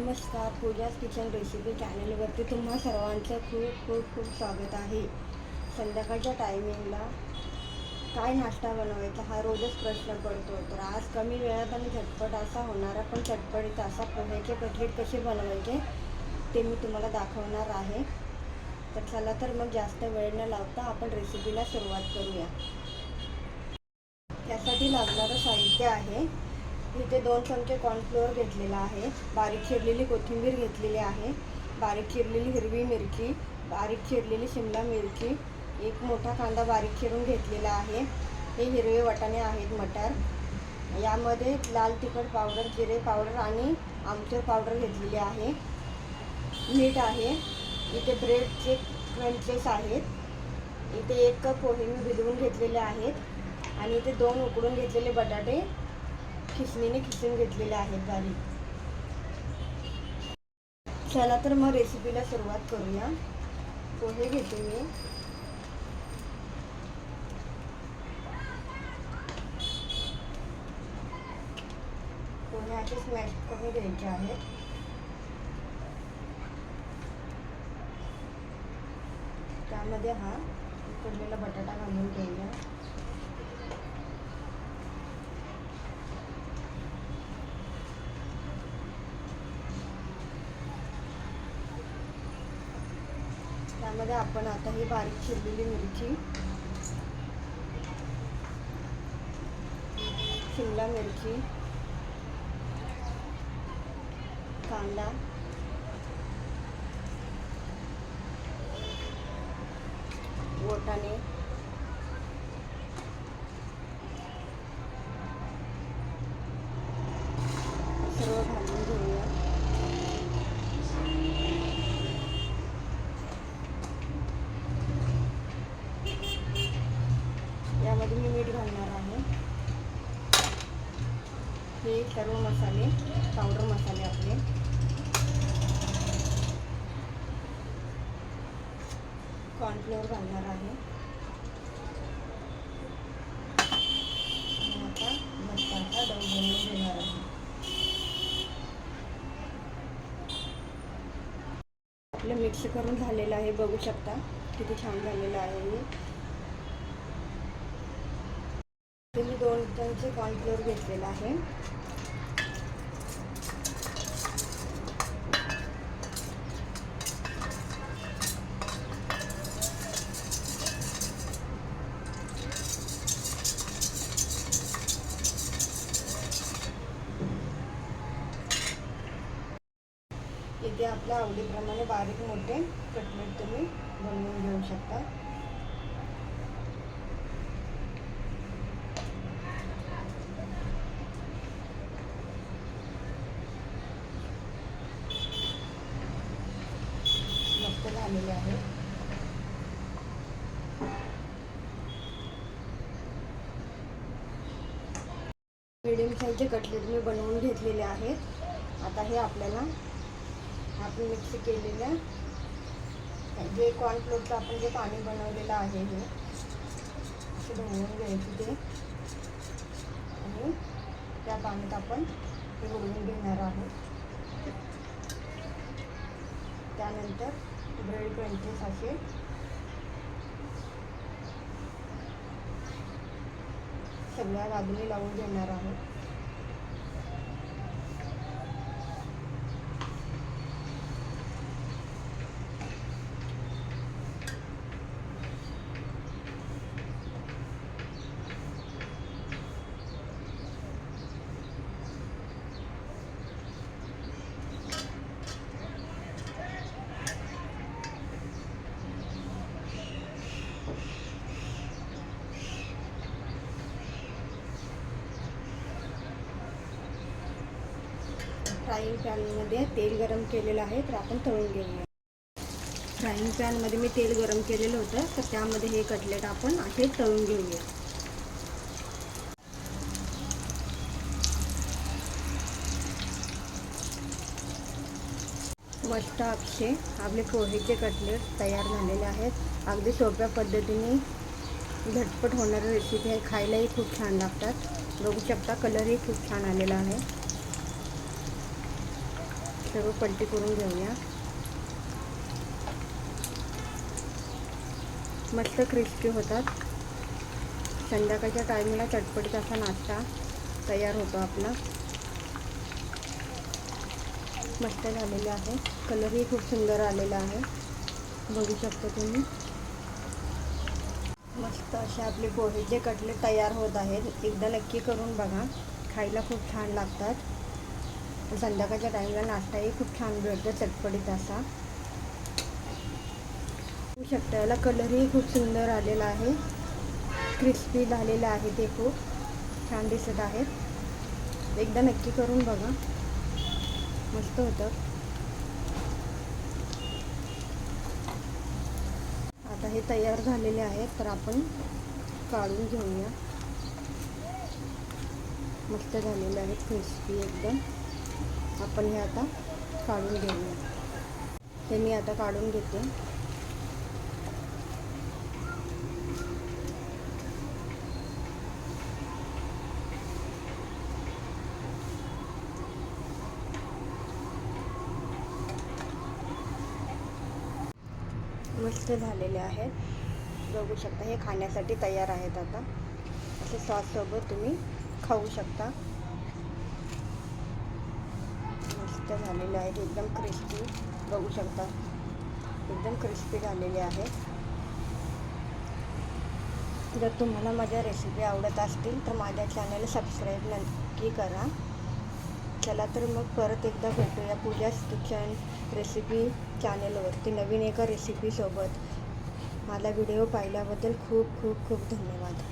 नमस्कार. पूजाच kitchen recipe चॅनलवरती तुम्हा सर्वांचं खूप खूप खूप स्वागत आहे. संध्याकाळच्या टायमिंगला काय नाश्ता बनवायचा हा रोजच प्रश्न पडतो. तर आज कमी वेळात आणि झटपट असा होणारा पण चटपटीत असा पोह्याचे कटलेट कसे बनवायचे ते मी तुम्हाला दाखवणार आहे. तर चला तर मग जास्त वेळ न लावता आपण रेसिपीला सुरुवात करूया. त्यासाठी लागणारं साहित्य आहे. इथे दोन चमचे कॉर्नफ्लोअर घेतलेला आहे. बारीक चिरलेली कोथिंबीर घेतलेली आहे. बारीक चिरलेली हिरवी मिरची बारीक चिरलेली शिमला मिरची एक मोठा कांदा बारीक चिरून घेतलेला आहे. हे हिरवे वाटाणे आहेत मटार. यामध्ये लाल तिखट पावडर जिरे पावडर आणि आमचूर पावडर घेतलेली आहे. मीठ आहे. इथे ब्रेडचे क्रंचेस आहेत. इथे एक कप पोहे मी भिजवून घेतलेले आहेत. आणि इथे दोन उकडून घेतलेले बटाटे खिसणीने खिसून घेतलेले आहेत बारीक. चला तर मग रेसिपीला सुरुवात करूया. पोहे घेते मी. पोहे असे स्मॅश करून घ्यायचे आहेत. त्यामध्ये हा उकडलेला बटाटा घालून घेऊया त्यामध्ये आपण आता ही बारीक चिरलेली मिरची शिमला मिरची कांदा वटाणे सर्व घालून घेऊया यामध्ये मी मीठ घालणार आहे. हे सर्व मसाले पावडर मसाले आपले. कॉर्नफ्लोअर घालणार आहे. आता मस्त डव बनवून घेणार आहे. आपलं मिक्स करून झालेलं आहे बघू शकता किती छान झालेलं आहे हे इथे मी दोन चमचे कॉर्नफ्लोअर घेतलेला आहे. इथे आपल्या आवडीप्रमाणे बारीक मोठे कटलेट तुम्ही बनवून घेऊ शकता मस्त झालेले आहे मिडियम साईजचे कटलेट मी बनवून घेतलेले आहेत. आता हे आपल्याला आपण मिक्स केलेल्या जे कॉर्नफ्लोरचं आपण जे पाणी बनवलेलं आहे हे असे बनवून घ्यायचे ते. आणि त्या पाण्यात आपण हे बनवून घेणार आहोत. त्यानंतर ब्रेड क्रंचेस असे सगळ्या बाजूने लावून घेणार आहोत. फ्राईंग पॅनमध्ये तेल गरम केलेलं आहे तर आपण तळून घेऊया. फ्राईंग पॅनमध्ये मी तेल गरम केलेलं होतं तर त्यामध्ये हे कटलेट आपण असे तळून घेऊया. मस्त अक्षे आपले पोहेचे कटलेट तयार झालेले आहेत. अगदी सोप्या पद्धतीने झटपट होणारी रेसिपी आहे. खायलाही खूप छान लागतात. बघू शकता कलरही खूप छान आलेला आहे. सर्व पलटी करून घेऊया. मस्त क्रिस्पी होतात. संध्याकाळच्या टायमिंगला चटपटीत असा नाश्ता तयार होतो आपला. मस्त झालेलं आहे. कलरही खूप सुंदर आलेला आहे. बघू शकता तुम्ही. मस्त असे आपले पोहेचे कटले तयार होत आहेत. एकदा नक्की करून बघा. खायला खूप छान लागतात. संध्याकाळच्या टाईमला नाश्ताही खूप छान मिळतो चटपटीत असा. शकता याला कलरही खूप सुंदर आलेला आहे. क्रिस्पी झालेलं आहे ते खूप. छान दिसत आहेत एकदा नक्की करून बघा. मस्त होतं. आता हे तयार झालेले आहेत तर आपण काढून घेऊया. मस्त झालेले आहेत क्रिस्पी एकदम. आपण हे आता काढून घेऊया. हे मी आता काढून घेते. मस्त झालेले आहेत. बघू शकता हे खाण्यासाठी तयार आहेत आता. असे सॉससोबत तुम्ही खाऊ शकता. मस्त झालेले आहेत. एकदम क्रिस्पी बघू शकता. एकदम क्रिस्पी झालेले आहेत. जर तुम्हाला माझ्या रेसिपी आवडत असतील तर माझ्या चॅनल सबस्क्राईब नक्की करा. चला तर मग परत एकदा भेटूया पूजा किचन रेसिपी चॅनलवरती नवीन एका रेसिपीसोबत मला व्हिडिओ पाहिल्याबद्दल खूप खूप खूप धन्यवाद.